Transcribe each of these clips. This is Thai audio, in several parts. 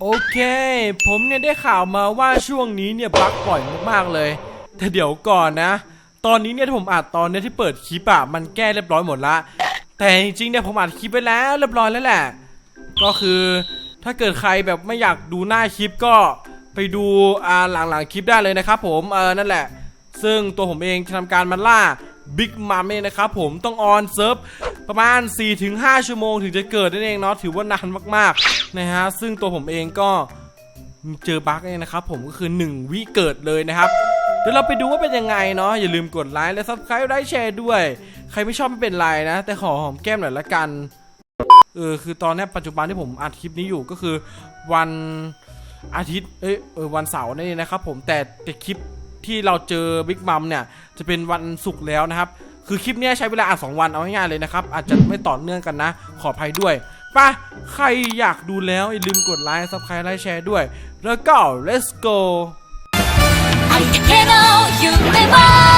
โอเค ผมเนี่ยได้ข่าวมาว่าช่วงนี้เนี่ยบั๊กบ่อยมากๆเลย แต่เดี๋ยวก่อนนะ ตอนนี้เนี่ยที่ผมอัดตอนเนี้ยที่เปิดคลิปอะมันแก้เรียบร้อยหมดละ แต่จริงๆเนี่ยผมอัดคลิปไปแล้วเรียบร้อยแล้วแหละ ก็คือถ้าเกิดใครแบบไม่อยากดูหน้าคลิปก็ไปดูอ่าหลังๆคลิปได้เลยนะครับผมเออนั่นแหละ ซึ่งตัวผมเองจะทำการมาล่า บิ๊กมัมเนี่ยนะครับผมต้องออนเซิร์ฟประมาณ 4-5 ชั่วโมงถึงจะเกิดนั่นเองเนาะถือว่านานมากๆนะฮะซึ่งตัวผมเองก็เจอบั๊กเนี่ยนะครับผมก็คือ 1 วิเกิดเลยนะครับเดี๋ยวเราไปดูว่าเป็นยังไงเนาะอย่าลืมกดไลค์และ subscribe ได้แชร์ด้วย ใครไม่ชอบไม่เป็นไรนะ แต่ขอหอมแก้มหน่อยละกันเออคือตอนนี้ปัจจุบันที่ผมอัดคลิปนี้อยู่ก็คือวันอาทิตย์เอ้ยเออวันเสาร์นั่นะครับผมแต่แต่คลิป ที่เราเจอบิ๊กมัมเนี่ยจะเป็นวันศุกร์แล้วนะครับ คือคลิปเนี้ยใช้เวลาอัดสองวันเอาง่ายๆเลยนะครับ อาจจะไม่ต่อเนื่องกันนะ ขออภัยด้วยไป่ะ ใครอยากดูแล้วอย่าลืมกดไลค์ซับสไครต์ไลค์แชร์ด้วย แล้วก็ let's go ありったけの夢を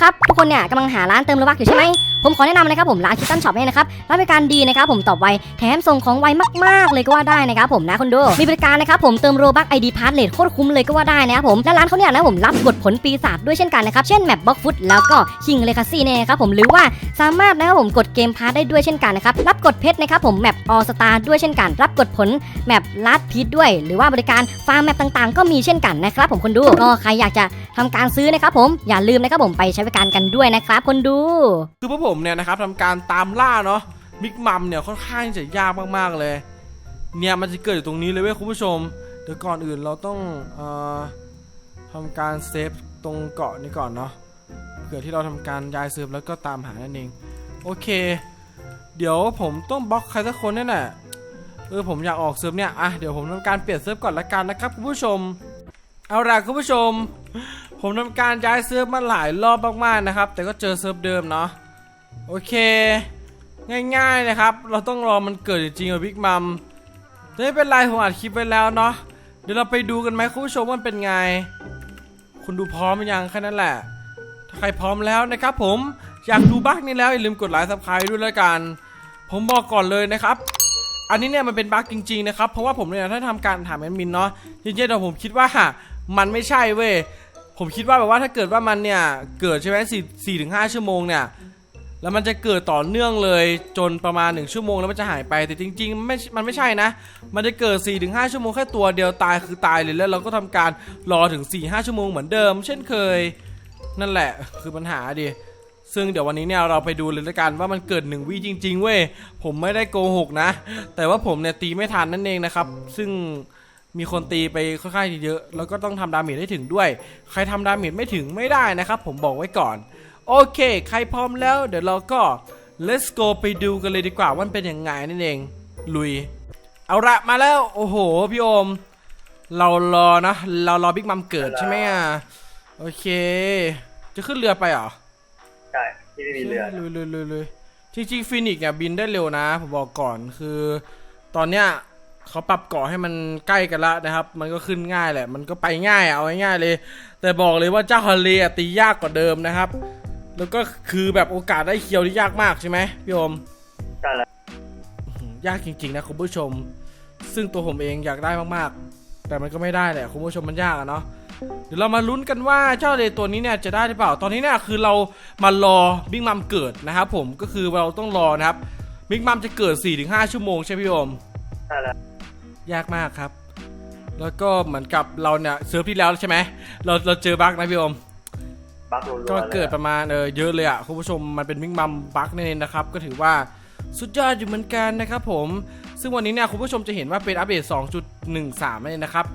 ครับทุกคนเนี่ยกำลังหาร้านเติมโลบักอยู่ใช่ไหมผมขอแนะนำนะครับผมร้านคิตตันช็อปเนี่ยนะครับร้านบริการดีนะครับผมตอบไวแถมส่งของไวมากๆ เลยก็ว่าได้นะครับผมนะคุณดูมีบริการนะครับผมเติมโลบักไอดีพาร์ทเลทโคตรคุ้มเลยก็ว่าได้นะครับผมและร้านเขาเนี่ยนะผมรับกดผลปีศาจด้วยเช่นกันนะครับเช่นแมปบล็อกฟุตแล้วก็คิงเลคาซี่เนี่ยนะครับผมหรือว่าสามารถนะครับผมกดเกมพาร์ทได้ด้วยเช่นกันนะครับรับกดเพชรนะครับผมแมปออสตาด้วยเช่นกัน รับกดผลแมปลัดพีทด้วย หรือว่าบริการฟาร์มแมปต่างๆ ก็มีเช่นกันนะครับผมคนดูก็ใครอยากจะทำการซื้อนะครับผมอย่าลืมนะครับผมไปใช้บริการกันด้วยนะครับคนดูคือพวกผมเนี่ยนะครับทำการตามล่าเนาะบิ๊กมัมเนี่ยค่อนข้างจะยากมากๆเลย เนี่ยมันจะเกิดอยู่ตรงนี้เลยเว้ยคุณผู้ชมเดี๋ยวก่อนอื่นเราต้องอทำการเซฟตรงเกาะนี้ก่อนเนาะเผื่อที่เราทำการย้ายเซิร์ฟแล้วก็ตามหานั่นเองโอเค เดี๋ยวผมต้องบล็อกใครสักคนแน่แหละเออผมอยากออกเซิร์ฟเนี่ยอะเดี๋ยวผมทำการเปลี่ยนเซิร์ฟก่อนละกันนะครับคุณผู้ชมเอาล่ะคุณผู้ชม ผมทำการย้ายเซิร์ฟมาหลายรอบมากๆนะครับ แต่ก็เจอเซิร์ฟเดิมเนาะ โอเค ง่ายๆนะครับ เราต้องรอมันเกิดจริงๆกับบิ๊กมัมแต่ไม่เป็นไรผมอัดคลิปไว้แล้วเนาะเดี๋ยวเราไปดูกันไหมคุณผู้ชมว่ามันเป็นไง คุณดูพร้อมหรือยังแค่นั้นแหละ ถ้าใครพร้อมแล้วนะครับผมอยากดูบั๊กนี้แล้วอย่าลืมกดไลค์ซับสไครต์ด้วยแล้วกัน ผมบอกก่อนเลยนะครับ อันนี้เนี่ยมันเป็นบั๊กจริงๆนะครับเพราะว่าผมเนี่ยถ้าทำการถามแอดมินเนาะจริงๆแต่ผมคิดว่ามันไม่ใช่เว้ยผมคิดว่าแบบว่าถ้าเกิดว่ามันเนี่ยเกิดใช่ไหมสี่สี่ถึงห้าชั่วโมงเนี่ย แล้วมันจะเกิดต่อเนื่องเลยจนประมาณ 1 ชั่วโมงแล้วมันจะหายไปแต่จริงๆไม่มันไม่ใช่นะ มันจะเกิด 4-5 ชั่วโมงแค่ตัวเดียวตายคือตายเลยแล้วเราก็ทำการรอถึง 4-5 ชั่วโมงเหมือนเดิม เช่นเคย นั่นแหละคือปัญหาดิซึ่งเดี๋ยววันนี้เนี่ยเราไปดูเลยละกันว่ามันเกิดหนึ่งวิจริง ๆ เว้ยผมไม่ได้โกหกนะ แต่ว่าผมเนี่ยตีไม่ทันนั่นเองนะครับ ซึ่งมีคนตีไปค่อนข้างเยอะแล้วก็ต้องทำดาเมจให้ถึงด้วย ใครทำดาเมจไม่ถึงไม่ได้นะครับ ผมบอกไว้ก่อน โอเค ใครพร้อมแล้ว เดี๋ยวเราก็ let's go ไปดูกันเลยดีกว่าว่ามันเป็นยังไงนั่นเอง ลุย เอาละมาแล้ว โอ้โห พี่โอม เรารอนะ เรารอบิ๊กมัมเกิดใช่ไหมอะ โอเค จะขึ้นเรือไปเหรอใช่ที่ไม่มีเรือลุยลุยลุยลุยจริงๆฟินิกส์เนี่ยบินได้เร็วนะ ผมบอกก่อนคือ ตอนเนี้ยเขาปรับเกาะให้มันใกล้กันแล้วนะครับ มันก็ขึ้นง่ายแหละ มันก็ไปง่ายอะเอาง่ายๆเลย แต่บอกเลยว่าเจ้าทะเลอะตียากกว่าเดิมนะครับ แล้วก็คือแบบโอกาสได้เคียวที่ยากมากใช่ไหมพี่โอมใช่แล้วอื้อหือยากจริงๆนะคุณผู้ชม ซึ่งตัวผมเองอยากได้มากๆ แต่มันก็ไม่ได้แหละคุณผู้ชมมันยากอะเนาะเดี๋ยวเรามาลุ้นกันว่าเจ้าเลตัวนี้เนี่ยจะได้หรือเปล่า ตอนนี้เนี่ยคือเรามารอบิ๊กมัมเกิดนะครับผมก็คือเราต้องรอนะครับบิ๊กมัมจะเกิด 4-5 ชั่วโมงใช่ไหมพี่โอมใช่แล้วยากมากครับ แล้วก็เหมือนกับเราเนี่ยเซิร์ฟที่แล้วใช่ไหมเราเราเจอบั๊กนะพี่โอม บักรัวๆก็ลยเกิดประมาณเออเยอะเลยอะคุณผู้ชมมันเป็นมิกมัมบั๊กนั่นเองนะครับ ก็ถือว่าสุดยอดอยู่เหมือนกันนะครับผม ซึ่งวันนี้เนี่ยคุณผู้ชมจะเห็นว่าเป็นอัปเดต 2.13นั่นเองนะครับ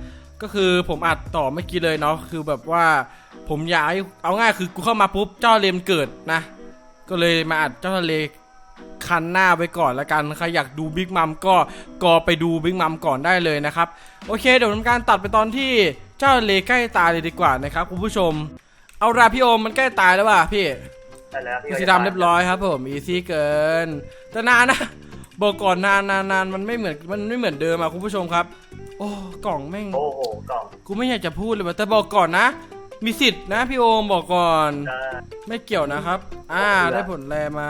ก็คือผมอัดต่อเมื่อกี้เลยเนาะคือแบบว่าผมอยากให้เอาง่ายคือกูเข้ามาปุ๊บเจ้าเลมเกิดนะ ก็เลยมาอัดเจ้าทะเลคันหน้าไว้ก่อนละกันใครอยากดูบิ๊กมัมก็ก็ไปดูบิ๊กมัมก่อนได้เลยนะครับ โอเค เดี๋ยวทำการตัดไปตอนที่เจ้าทะเลใกล้ตายเลยดีกว่านะครับคุณผู้ชม เอาละพี่โอมมันใกล้ตายแล้วว่ะพี่ใช่แล้วคือสีดำเรียบร้อยครับผมอีซี่เกิน แต่นานนะบอกก่อนนานนานนานมันไม่เหมือนมันไม่เหมือนเดิมอะคุณผู้ชมครับ โอ้กล่องแม่งโอ้โหกล่องกูไม่อยากจะพูดเลยว่ะแต่บอกก่อนนะ มีสิทธิ์นะพี่โอมบอกก่อนจ้าไม่เกี่ยวนะครับ อ่าเกลือได้ผลแรมา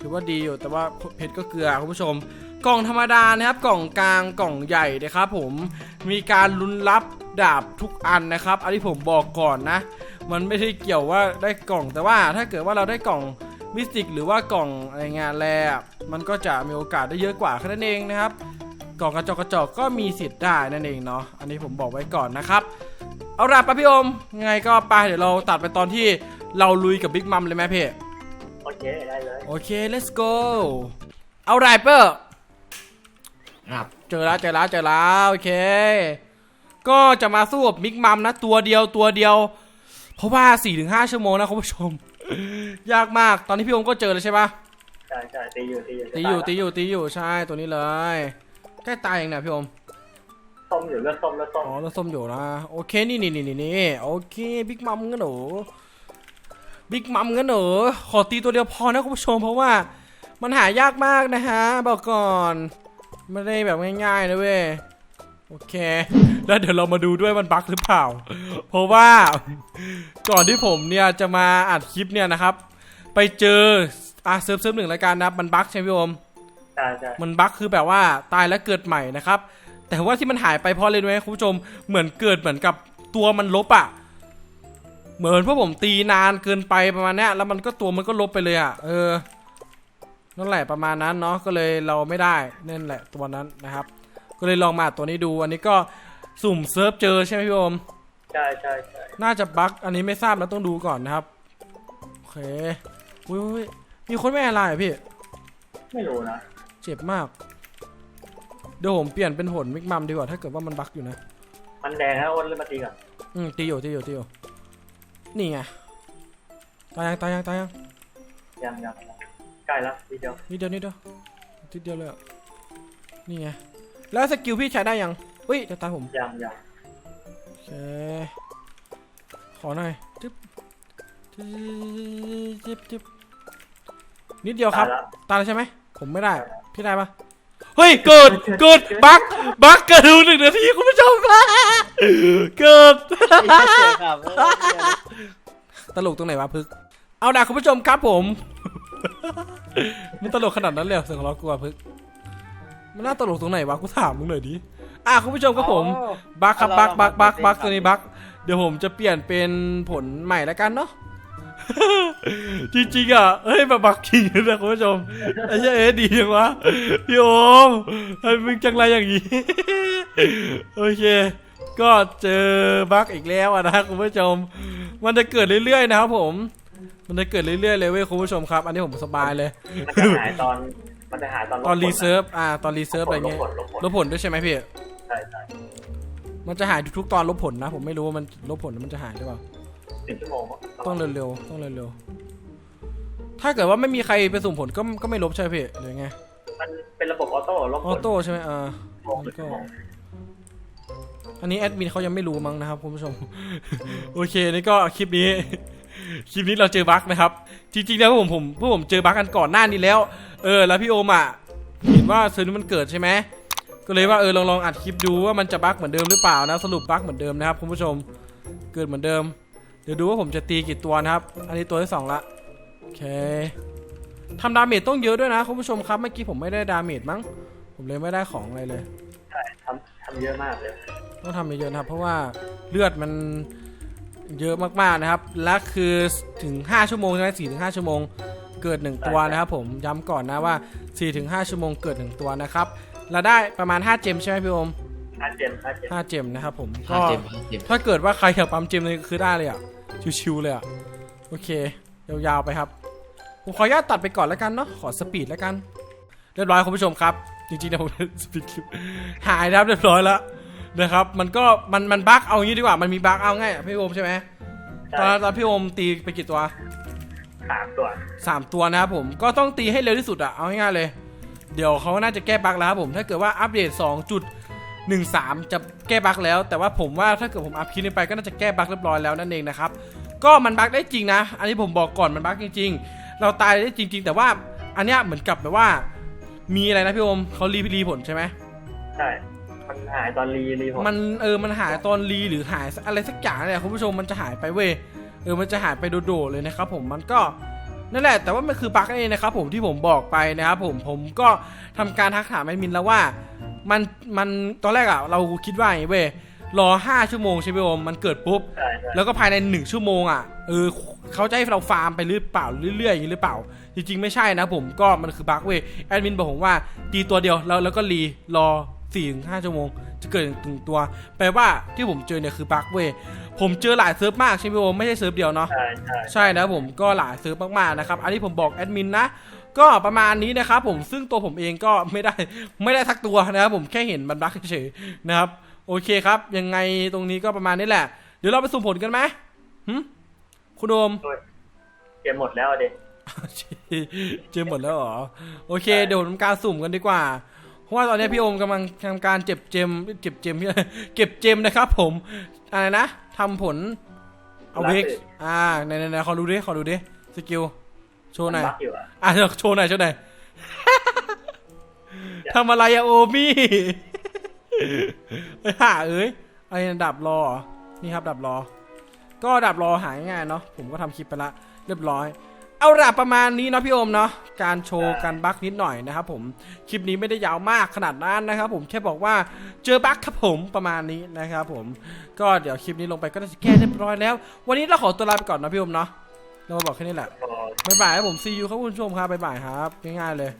ถือว่าดีอยู่แต่ว่าเพชรก็เกลือคุณผู้ชม กล่องธรรมดานะครับ กล่องกลางกล่องใหญ่นะครับผมมีการลุ้นรับดาบทุกอันนะครับ อันนี้ผมบอกก่อนนะ มันไม่ได้เกี่ยวว่าได้กล่องแต่ว่าถ้าเกิดว่าเราได้กล่องมิสติกหรือว่ากล่องอะไรงานแรอะมันก็จะมีโอกาสได้เยอะกว่าแค่นั้นเองนะครับ กล่องกระจอกกระจอกก็มีสิทธิ์ได้นั่นเองเนาะอันนี้ผมบอกไว้ก่อนนะครับเอาล่ะปะพี่โอมยังไงก็ไปเดี๋ยวเราตัดไปตอนที่เราลุยกับบิ๊กมัมเลยไหมพี่โอเคได้เลยโอเค let's go เอาไรเปอร์ครับเจอแล้วเจอแล้วเจอแล้วโอเค ก็จะมาสู้กับบิ๊กมัมนะตัวเดียวตัวเดียว เพราะว่า4-5ชั่วโมงนะคุณผู้ชม ยากมากตอนนี้พี่โอมก็เจอแล้วใช่ปะใช่ใช่ตีอยู่ตีอยู่ตีอยู่จะาตีอยู่ตีอยู่ใช่ตัวนี้เลยใกล้ตายเองนะพี่โอมส้มอยู่เลือดส้มเลือดส้มอ๋อแล้วส้มอยู่นะโอเคนี่นี่นี่นี่นี่โอเคบิ๊กมัมงั้นหนูบิ๊กมัมงั้นหนูขอตีตัวเดียวพอนะคุณผู้ชมเพราะว่ามันหายากมากนะฮะบอกก่อนไม่ได้แบบง่ายๆนะเว้ย โอเค แล้วเดี๋ยวเรามาดูด้วยมันบั๊กหรือเปล่า เพราะว่าก่อนที่ผมเนี่ยจะมาอัดคลิปเนี่ยนะครับ ไปเจออะเซิร์ฟเซิร์ฟหนึ่งรายการนะครับมันบั๊กใช่ไหมพี่โอมใช่ใช่มันบั๊กคือแบบว่าตายแล้วเกิดใหม่นะครับ แต่ว่าที่มันหายไปเพราะอะไรรู้ไหมคุณผู้ชมเหมือนเกิดเหมือนกับตัวมันลบอะเหมือนพวกผมตีนานเกินไปประมาณเนี้ยแล้วมันก็ตัวมันก็ลบไปเลยอะเออนั่นแหละประมาณนั้นเนาะก็เลยเราไม่ได้นั่นแหละตัวนั้นนะครับ ก็เลยลองมาตัวนี้ดู อันนี้ก็สุ่มเซิร์ฟเจอใช่ไหมพี่โอมใช่ใช่ใช่น่าจะบั๊กอันนี้ไม่ทราบแล้วต้องดูก่อนนะครับ โอเคอุ้ยอุ้ยมีคนไม่อะไรอะพี่ ไม่รู้นะ เจ็บมาก เดี๋ยวผมเปลี่ยนเป็นผลมิกมัมดีกว่าถ้าเกิดว่ามันบั๊กอยู่นะ มันแดงนะอ้นเล่นมาตีก่อนอืมตีอยู่ตีอยู่ตีอยู่นี่ไงตายยังตายยังตายยังยังยังยังใกล้แล้วทีเดียวนิดเดียวนิดเดียวนิดเดียวเลยอะนี่ไง แล้วสกิลพี่ใช้ได้ยังอุ้ยจะตายผมยังยังโอเคขอหน่อยจึ๊บจึ๊บจึ๊บจึ๊บนิดเดียวครับตายแล้วตายแล้วใช่ไหมผมไม่ได้ พี่ได้ปะเฮ้ยเกิดเกิดบั๊กบั๊กเกิดดูหนึ่งนาทีคุณผู้ชมเกิดครับตลกตรงไหนวะพึก เอาด่ะคุณผู้ชมครับผม มันตลกขนาดนั้นเลยเหรอเสียงของเรากลัวพึก มันน่าตลกตรงไหนวะกูถามมึงหน่อยดิอะคุณผู้ชมครับผมบักครับบักบักบักบักตัวนี้บักเดี๋ยวผมจะเปลี่ยนเป็นผลใหม่แล้วกันเนาะ จริงๆอะเฮ้ยมาบักจริงนะคุณผู้ชมไอ้เหี้ยเอ๊ะดีจังวะพี่โอมไอ้มึงจังไรอย่างนี้ โอเค ก็เจอบักอีกแล้วอะนะคุณผู้ชม มันจะเกิดเรื่อยๆนะครับผม มันจะเกิดเรื่อยๆเลยเว้ยคุณผู้ชมครับ อันนี้ผมสบายเลย มันจะหายตอน มันจะหายตอนตอนลบผลรีเซิร์ฟอ่าตอนรีเซิร์ฟอะไรเงี้ยลบผลลบผลลบผลด้วยใช่ไหมพี่ใช่ใช่มันจะหายทุกๆตอนลบผลนะ ผมไม่รู้ว่ามันลบผลแล้วมันจะหายหรือเปล่าสิบชั่วโมงต้องเร็วๆต้องเร็วๆถ้าเกิดว่าไม่มีใครไปสุ่มผลก็ก็ไม่ลบใช่ไหมพี่หรือไงมันเป็นระบบออโต้ลบอผอลโต้ใช่ไหมอ่าโมงหรือชั่วโมงอันนี้แอดมินเขายังไม่รู้มั้งนะครับคุณผู้ชม โอเคนี่ก็คลิปนี้ คลิปนี้เราเจอบั๊กนะครับ จริงๆแล้วพวกผมผมพวกผมเจอบั๊กกันก่อนหน้านี้แล้ว เออ แล้วพี่โอมอะเห็นว่าเซอร์นี้มันเกิดใช่ไหมก็เลยว่าเออลองลองอัดคลิปดูว่ามันจะบั๊กเหมือนเดิมหรือเปล่านะสรุปบั๊กเหมือนเดิมนะครับคุณผู้ชมเกิดเหมือนเดิม เดี๋ยวดูว่าผมจะตีกี่ตัวนะครับ อันนี้ตัวที่สองละโอเคทำดาเมจต้องเยอะด้วยนะคุณผู้ชมครับเมื่อกี้ผมไม่ได้ดาเมจมั้งผมเลยไม่ได้ของอะไรเลยใช่ทำทำเยอะมากเลย ต้องทำเยอะๆนะครับเพราะว่าเลือดมัน เยอะมากๆนะครับ และคือถึง 5 ชั่วโมงใช่ไหมสี่ถึงห้าชั่วโมงเกิด 1 ตัวนะครับผมย้ำก่อนนะว่า4ถึง5ชั่วโมงเกิด 1 ตัวนะครับเราได้ประมาณ 5 เจมใช่ไหมพี่โอมห้าเจมห้าเจม5เจมนะครับผมห้าก็เจ็บห้าเจ็บถ้าเกิดว่าใครอยากปั๊มเจมเลยคือได้เลยอะชิวๆเลยอะโอเค ยาวๆไปครับผมขออนุญาตตัดไปก่อนแล้วกันเนาะขอสปีดแล้วกัน เรียบร้อยคุณผู้ชมครับ จริงๆนะผมสปีดคลิปหายนะครับเรียบร้อยแล้ว นะครับ มันก็มันมันบั๊กเอางี้ดีกว่า มันมีบั๊กเอาง่ายอะพี่โอมใช่ไหมตอนตอนพี่โอมตีไปกี่ตัวสามตัวสามตัวนะครับผม ก็ต้องตีให้เร็วที่สุดอะเอาง่ายๆเลย เดี๋ยวเขาน่าจะแก้บั๊กแล้วครับผม ถ้าเกิดว่าอัปเดต 2.13 จะแก้บั๊กแล้ว แต่ว่าผมว่าถ้าเกิดผมอัพคลิปนี้ไปก็น่าจะแก้บั๊กเรียบร้อยแล้วนั่นเองนะครับ ก็มันบั๊กได้จริงนะ อันนี้ผมบอกก่อนมันบั๊กจริง ๆ เราตายได้จริง ๆ แต่ว่าอันเนี้ยเหมือนกับแบบว่า มีอะไรนะพี่โอมเขารีรีผลใช่ไหมใช่ มันหายตอนรีรีผมมันเออมันหายตอนรีหรือหายอะไรสักอย่างเนี่ยคุณผู้ชมมันจะหายไปเว้ยเออมันจะหายไปโดดๆเลยนะครับผมมันก็นั่นแหละแต่ว่ามันคือบั๊กนั่นเองนะครับผมที่ผมบอกไปนะครับผมผมก็ทำการทักถามแอดมินแล้วว่า มันมันตอนแรกอะเราคิดว่าอย่างนี้เว้ยรอ5ชั่วโมงใช่ไหมโอมมันเกิดปุ๊บใช่ใช่แล้วก็ภายในหนึ่งชั่วโมงอะเออเขาจะให้เราฟาร์มไปหรือเปล่าเรื่อยๆอย่างนี้หรือเปล่า จริงๆ ไม่ใช่นะผมก็มันคือบั๊กเว้ยแอดมินบอกผมว่าตีตัวเดียวแล้วแล้วก็รีรอ 4ี่ถึงห้าชั่วโมง จะเกิดถึงตัว แปลว่าที่ผมเจอเนี่ยคือบั๊กเว้ยผมเจอหลายเซิร์ฟมากใช่ไหมโอมไม่ใช่เซิร์ฟเดียวเนาะใช่ใช่ใช่นะผมก็หลายเซิร์ฟมากๆนะครับ อันนี้ผมบอกแอดมินนะก็ประมาณนี้นะครับผมซึ่งตัวผมเองก็ไม่ได้ไม่ได้ทักตัวนะครับผมแค่เห็นมันบั๊กเฉยๆนะครับ โอเคครับ ยังไงตรงนี้ก็ประมาณนี้แหละ เดี๋ยวเราไปสุ่มผลกันไหมหึคุณโดมเกมหมดแล้วอะเด็กเจอหมดแล้วเหรอ โอเค เดี๋ยวทำการสุ่มกันดีกว่าเพ ราะว่าตอนนี้พี่โอมกำลังทำการเจ็บเจมเจ็บเจมเก็บเจมนะครับ ผมอะไรนะทำผลเอาเวกอ่าไหนไหนไหนขอดูดิขอดูดิสกิลโชว์หน่อยบักอยู่อะอะเดี๋ยวโชว์หน่อยโชว์หน่อยทำอะไรอะโอมี่ไอ้ห่าเอ้ยไอ้ดับรอเหรอนี่ครับดับรอ ก็ดับรอหายง่ายเนาะผมก็ทำคลิปไปละ เรียบร้อย เอาละประมาณนี้เนาะพี่โอมเนาะการโชว์การบั๊กนิดหน่อยนะครับผมคลิปนี้ไม่ได้ยาวมากขนาดนั้นนะครับผมแค่บอกว่าเจอบั๊กครับผมประมาณนี้นะครับผมก็เดี๋ยวคลิปนี้ลงไปก็น่าจะแก้เรียบร้อยแล้ว วันนี้เราขอตัวลาไปก่อนนะพี่โอมเนาะเรามาบอกแค่นี้แหละบ๊ายบายครับผมซีอูครับคุณผู้ชมครับบ๊ายบายครับง่ายๆเลย